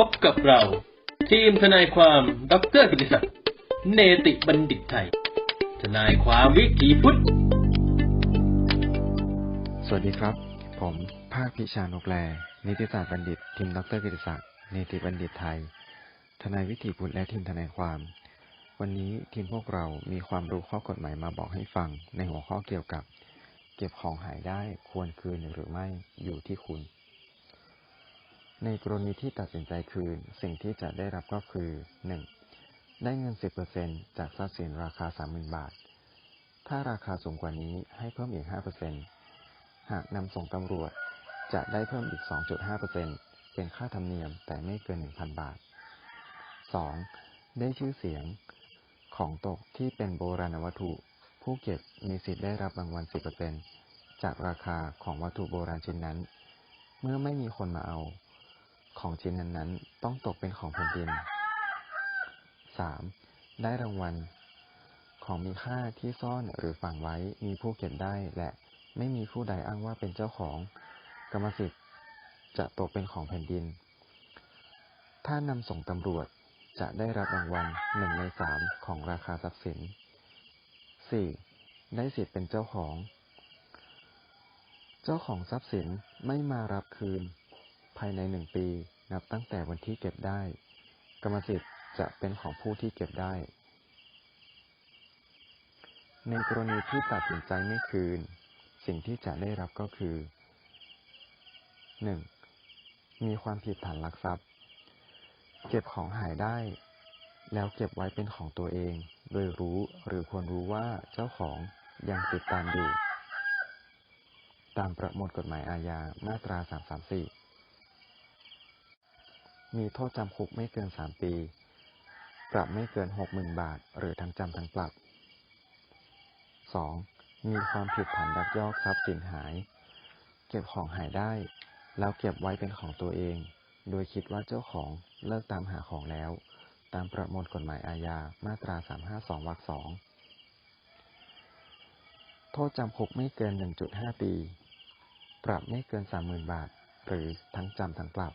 พบกับเรา ทีมทนายความดรกิติศักดิ์เนติบัณฑิตไทย ทนายความวิถีพุทธ สวัสดีครับ ผมภาคพิชานกแลนิติศาสตร์บัณฑิต ทีมดรกิติศักดิ์เนติบัณฑิตไทย ทนายวิถีพุทธและทีมทนายความ วันนี้ทีมพวกเรามีความรู้ข้อกฎหมายมาบอกให้ฟังในหัวข้อเกี่ยวกับ เก็บของหายได้ควรคืนหรือไม่อยู่ที่คุณ ในกรณีที่ตัดสินใจคืน สิ่งที่จะได้รับก็คือ 1. ได้เงิน 10%จากทรัพย์สินราคา 30,000 บาท ถ้าราคาสูงกว่านี้ให้เพิ่มอีก 5%หากนำส่งตำรวจ จะได้เพิ่มอีก 2.5%เป็นค่าธรรมเนียมแต่ไม่เกิน 1,000 บาท 2. ได้ชื่อเสียง ของตกที่เป็นโบราณวัตถุ ผู้เก็บมีสิทธิ์ได้รับรางวัล 10%จากราคาของวัตถุโบราณชิ้นนั้น เมื่อไม่มีคนมาเอา ของชิ้นนั้นๆ ต้องตกเป็นของแผ่นดิน 3. ได้รางวัล ของมีค่าที่ซ่อนหรือฝังไว้มีผู้เก็บได้และไม่มีผู้ใดอ้างว่าเป็นเจ้าของ กรรมสิทธิ์จะตกเป็นของแผ่นดิน ถ้านำส่งตำรวจจะได้รับรางวัลหนึ่งในสามของราคาทรัพย์สิน 4. ได้สิทธิ์เป็นเจ้าของ เจ้าของทรัพย์สินไม่มารับคืน ภายในหนึ่งปี นับตั้งแต่วันที่เก็บได้ กรรมสิทธิ์จะเป็นของผู้ที่เก็บได้ ในกรณีที่ตัดสินใจไม่คืน สิ่งที่จะได้รับก็คือ 1. มีความผิดฐานลักทรัพย์ เก็บของหายได้ แล้วเก็บไว้เป็นของตัวเอง โดยรู้หรือควรรู้ว่าเจ้าของยังติดตามอยู่ ตามประมวลกฎหมายอาญามาตรา 334 มีโทษจำคุกไม่เกิน3ปี ปรับไม่เกิน60,000บาท หรือทั้งจำทั้งปรับ 2. มีความผิดฐานยักยอกทรัพย์สินหาย เก็บของหายได้ แล้วเก็บไว้เป็นของตัวเอง โดยคิดว่าเจ้าของเลิกตามหาของแล้ว ตามประมวลกฎหมายอาญามาตรา 352วรรค2โทษจำคุกไม่เกิน 1.5 ปี ปรับไม่เกิน 30,000 บาท หรือทั้งจำทั้งปรับ